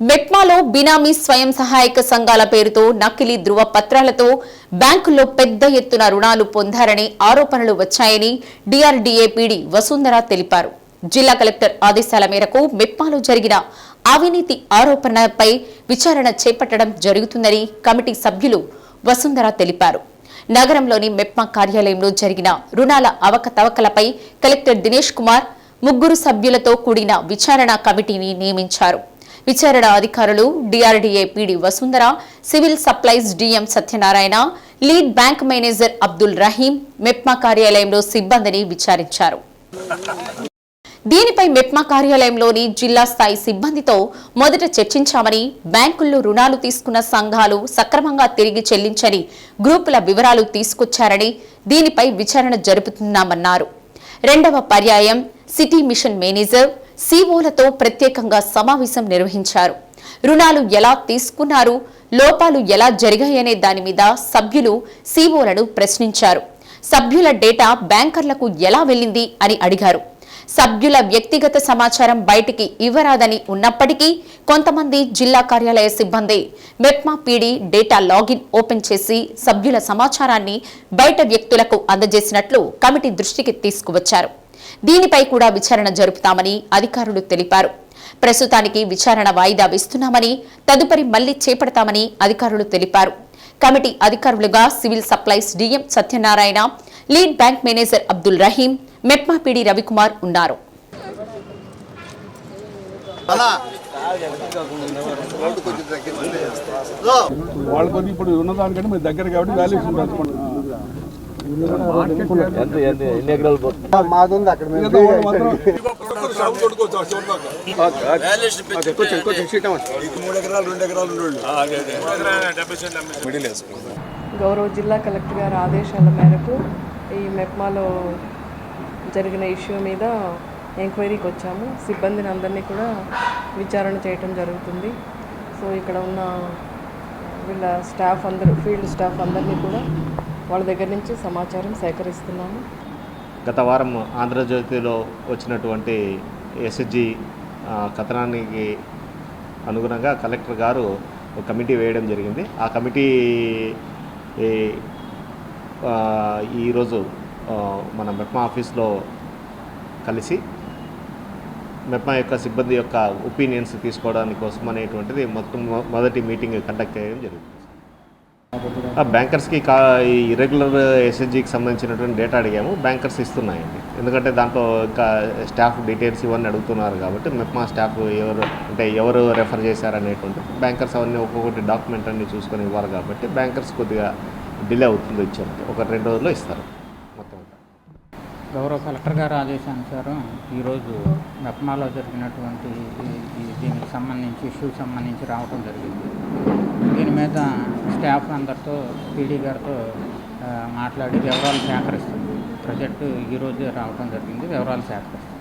మెప్మాలో బినామీ స్వయం సహాయక సంఘాల పేరుతో నకిలీ ధృవ పత్రాలతో బ్యాంకుల్లో పెద్ద ఎత్తున రుణాలు పొందారని ఆరోపణలు వచ్చాయని డిఆర్డీఏ పీడీ వసుంధర తెలిపారు. జిల్లా కలెక్టర్ ఆదేశాల మేరకు మెప్మాలో జరిగిన అవినీతి ఆరోపణపై విచారణ చేపట్టడం జరుగుతుందని కమిటీ సభ్యులు వసుంధర తెలిపారు. నగరంలోని మెప్మా కార్యాలయంలో జరిగిన రుణాల అవకతవకలపై కలెక్టర్ దినేష్ కుమార్ ముగ్గురు సభ్యులతో కూడిన విచారణ కమిటీని నియమించారు. విచారణ అధికారులు DRDA PD Vasundhara civil supplies DM Satyanarayana lead bank manager Abdul Rahim MEPMA కార్యాలయంలో సిబ్బందిని విచారించారు. దీనిపై మెప్మా కార్యాలయంలోని జిల్లా స్థాయి సిబ్బందితో మొదట చర్చించామని బ్యాంకుల్లో రుణాలు తీసుకున్న సంఘాలు సక్రమంగా తిరిగి చెల్లించని గ్రూపుల వివరాలు తీసుకొచ్చారని దీనిపై విచారణ జరుపుతున్నామన్నారు. రెండవ పర్యాయం సిటీ మిషన్ మేనేజర్ సీఓలతో ప్రత్యేకంగా సమావేశం నిర్వహించారు. రుణాలు ఎలా తీసుకున్నారు లోపాలు ఎలా జరిగాయనే దాని మీద సభ్యులు సీఓలను ప్రశ్నించారు. సభ్యుల డేటా బ్యాంకర్లకు ఎలా వెళ్ళింది అని అడిగారు. సభ్యుల వ్యక్తిగత సమాచారం బయటికి ఇవ్వరాదని ఉన్నప్పటికీ కొంతమంది జిల్లా కార్యాలయ సిబ్బంది MEPMA PD data login open చేసి సభ్యుల సమాచారాన్ని బయట వ్యక్తులకు అందజేసినట్లు కమిటీ దృష్టికి తీసుకువచ్చారు. దీనిపై కూడా విచారణ జరుపుతామని అధికారులు తెలిపారు. ప్రస్తుతానికి విచారణ వాయిదా వేస్తున్నామని తదుపరి మళ్ళీ చేపడతామని అధికారులు తెలిపారు. కమిటీ అధికారులుగా civil supplies DM Satyanarayana lead bank manager Abdul Rahim MEPMA PD Ravikumar ఉన్నారు. వాళ్ళ కొద్ది ఇప్పుడు ఉన్నదానికంటే మీరు దగ్గర కాబట్టి వాల్యూస్ ఉంటుంది మాదుంది అక్కడ గౌరవ జిల్లా కలెక్టర్ గారి ఆదేశాల మేరకు ఈ మెప్మాలో జరిగిన ఇష్యూ మీద ఎంక్వైరీకి వచ్చాము. సిబ్బందిని అందరినీ కూడా విచారణ చేయటం జరుగుతుంది. సో ఇక్కడ ఉన్న వీళ్ళ స్టాఫ్ అందరూ ఫీల్డ్ స్టాఫ్ అందరినీ కూడా వాళ్ళ దగ్గర నుంచి సమాచారం సేకరిస్తున్నాము. గత వారం ఆంధ్రజ్యోతిలో వచ్చినటువంటి ఎస్జి కథనానికి అనుగుణంగా కలెక్టర్ గారు ఒక కమిటీ వేయడం జరిగింది. ఆ కమిటీ ఈరోజు మన మెప్మా ఆఫీస్లో కలిసి మెప్మా యొక్క సిబ్బంది యొక్క ఒపీనియన్స్ తీసుకోవడానికి కోసం అనేటువంటిది మొత్తం మొ- మొదటి మీటింగ్ కండక్ట్ చేయడం జరిగింది. బ్యాంకర్స్కి కా ఈ ఇరెగ్యులర్ ఎస్ఎస్జికి సంబంధించినటువంటి డేటా అడిగాము. బ్యాంకర్స్ ఇస్తున్నాయండి. ఎందుకంటే దాంట్లో ఇంకా స్టాఫ్ డీటెయిల్స్ ఇవన్నీ అడుగుతున్నారు కాబట్టి మెప్మా స్టాఫ్ ఎవరు అంటే ఎవరు రెఫర్ చేశారనేటువంటి బ్యాంకర్స్ అవన్నీ ఒక్కొక్కటి డాక్యుమెంట్ అన్ని చూసుకొని ఇవ్వాలి కాబట్టి బ్యాంకర్స్ కొద్దిగా డిలే అవుతుంది ఇచ్చేది ఒక రెండు రోజుల్లో ఇస్తారు. మొత్తం. గౌరవ కలెక్టర్ గారి ఆదేశానుసారం ఈరోజు మెప్మాలో జరిగినటువంటి దీనికి సంబంధించి ఇష్యూ సంబంధించి రావటం జరిగింది. మీద స్టాఫ్ అందరితో పీడీ గారితో మాట్లాడి వివరాలు సేకరిస్తుంది. ప్రజెంట్ ఈరోజు రావడం జరిగింది వివరాలు సేకరిస్తుంది.